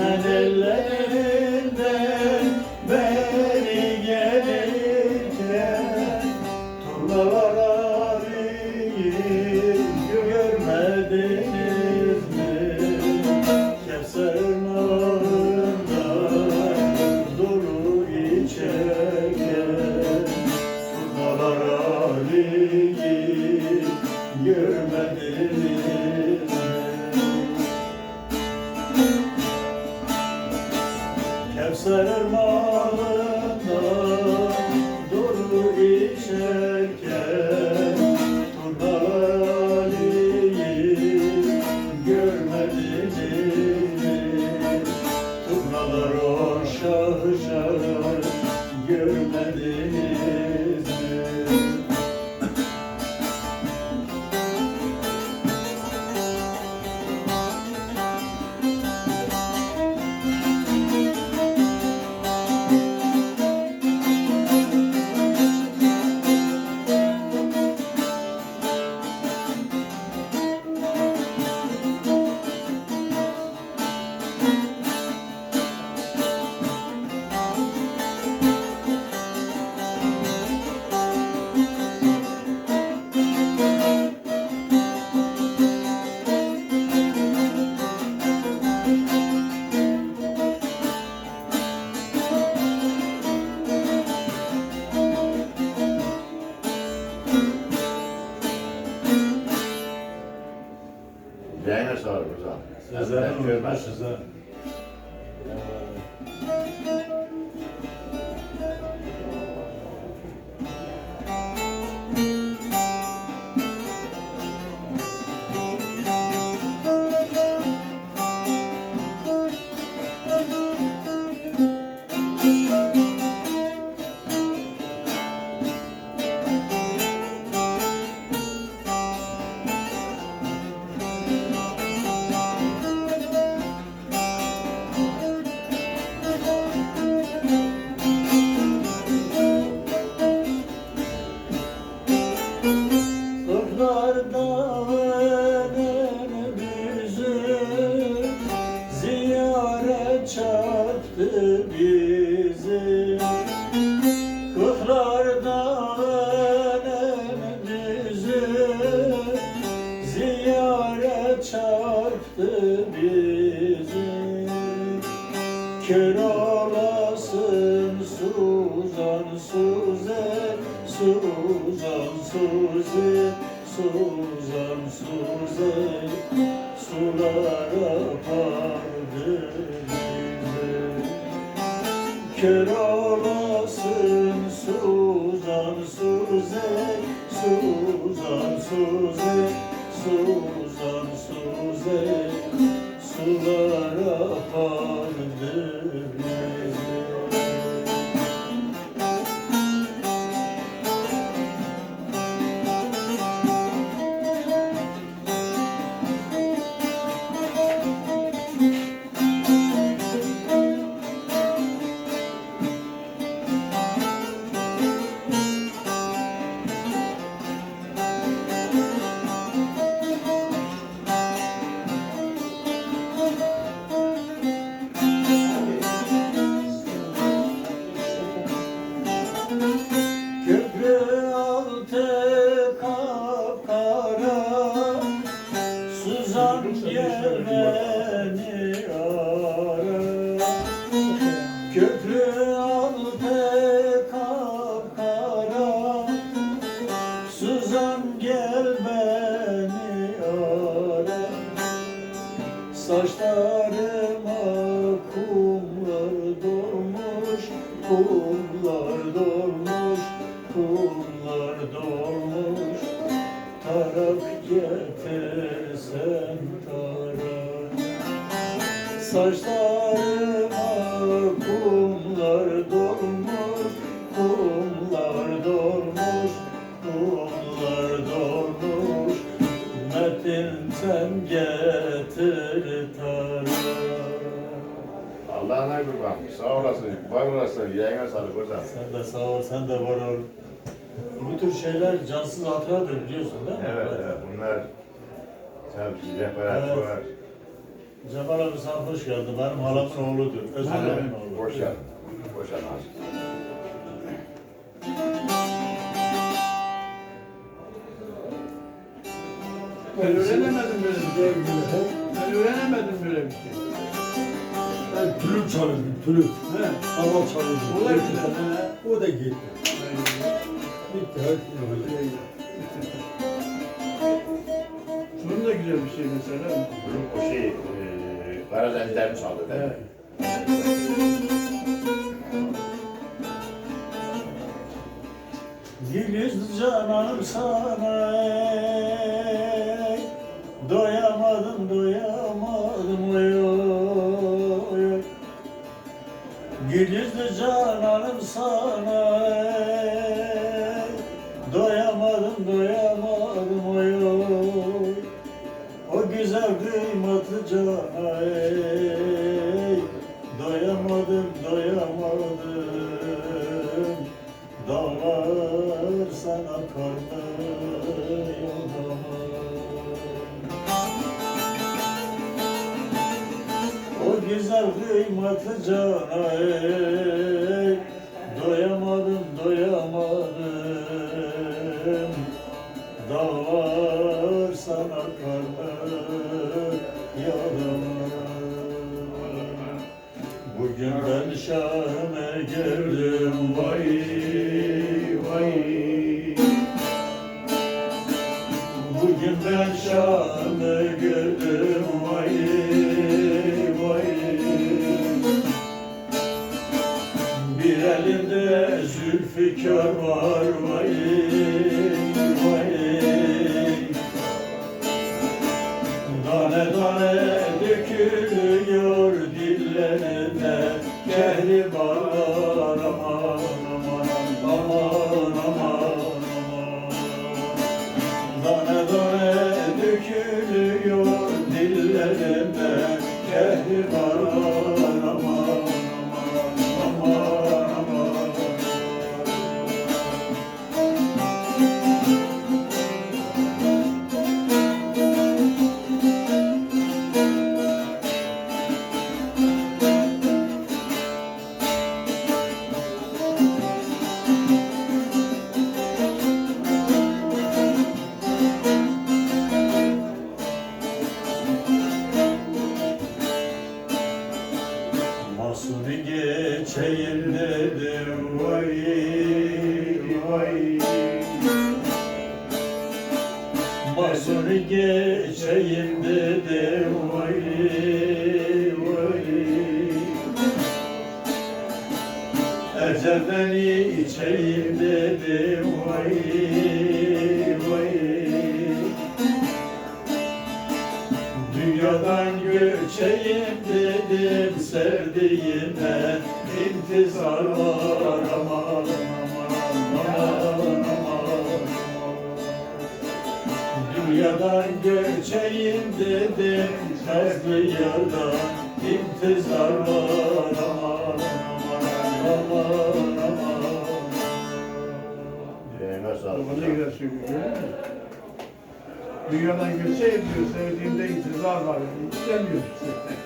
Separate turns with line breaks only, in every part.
Ermen ellerinden beri gelirken Turnalar arayı görmediniz mi? Kevser dolu içerken Turnalar arayı görmediniz mi? Görmediniz
Yayına sağlık hocam.
Sözlerini
Ben görmez.
unutmuşuz ha. Suzan Suze Suzan Suze Sulara pardı bizi Kör olasın Suzan Suze Suzan Suze Suzan Suze Sulara pardı Saçlarıma kumlar dolmuş, kumlar dolmuş, kumlar dolmuş. Metin sen getir tarak.
Allah'ına kurban. Sağ olasın. Var olasın. Yayına sağlık hocam.
Sen de sağ ol, sen de var ol. Bu tür şeyler cansız hatıradır biliyorsun değil mi?
Evet, evet. Bunlar tabii rehber
Evet. Cemal abi sana hoş geldin. Benim halamın oğludur. Öz halamın oğlu.
Hoş geldin. Hoş geldin.
Ben öğrenemedim böyle bir şey. Ben öğrenemedim böyle bir şey.
Ben flüt çalıyordum, flüt.
He.
Hava çalıyordum.
O da he.
O da gitti. Gitti.
Bunun da güzel bir şey mesela.
O şey, e, Karadeniz'den çaldı.
Evet.
Gülüz cananım sana. Doyamadım doyamadım oy oy. Gülüzlü cananım sana O güzel kıymetli cana ey Doyamadım doyamadım. Dağlar sana karnı Bugün ben Şam'a geldim vay Şam'a geldim vay vay. Bir elimde zülfikar var vay vay. Tane tane dökülüyor dillerine Kehribarlar Mahsuni geçeyim dedim vay vay. Mahsuni geçeyim dedim vay vay. Ecelden içeyim Dünyadan göçeyim dedim sevdiğime intizar var aman aman aman aman Dünyadan göçeyim dedim yardan intizar var aman aman aman aman
Yayına sağlık.
Baba ne güzel söylüyor. Dünyadan göçe ediyor, sevdiğinde intizar var. İstemiyor işte.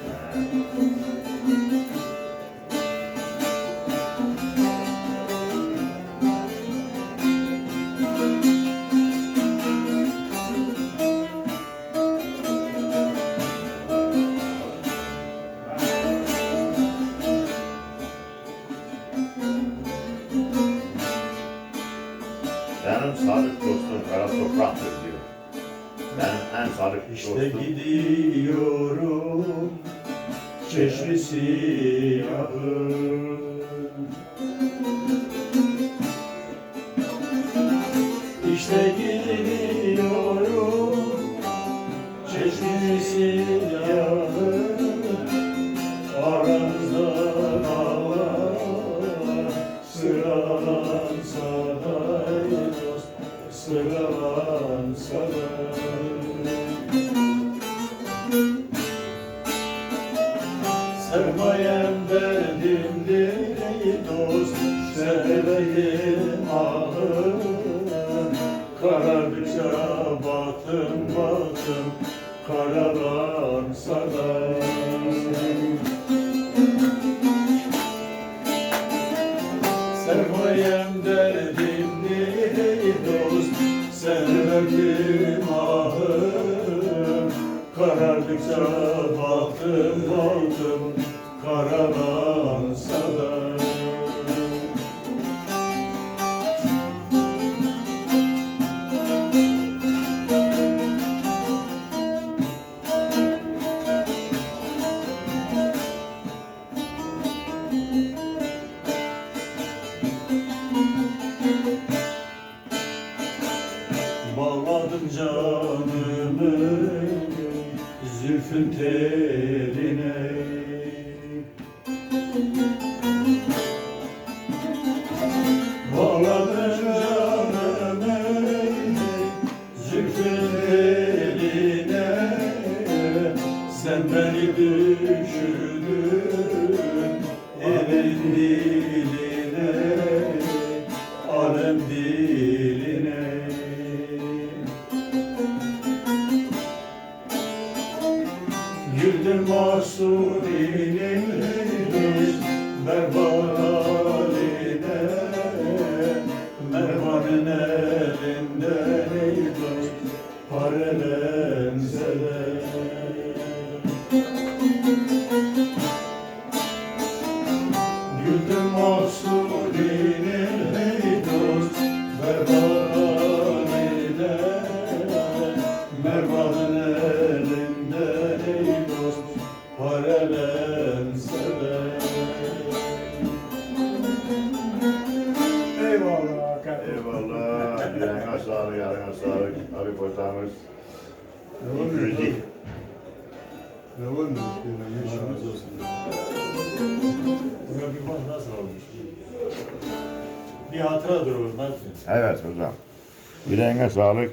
Benim sadık dostum kara topraktır en sadık
İşte
dostum.
gidiyorum çeşmi siyahım dost Sevmedim ahım Karardıkça batım batım karavan sarar Sermayem derdimdi dost Sen verdim ahım Karardıkça baktım baktım Karavan sarar Bağladım canımı zülfün teline. Bağladım canımı zülfün teline. Sen beni düşündün elin
Eyvallah.
Yüreğine sağlık, yarına sağlık. Abi koçamız. İkrizi.
Ne mı?
Razı olsun. Bugün bir bak nasıl olmuş? Bir hatıradır o Mert.
Evet hocam. Yüreğine sağlık.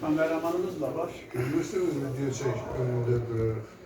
Kameramanımız da var.
Görmüşsünüz mü diyor şey önünde durarak.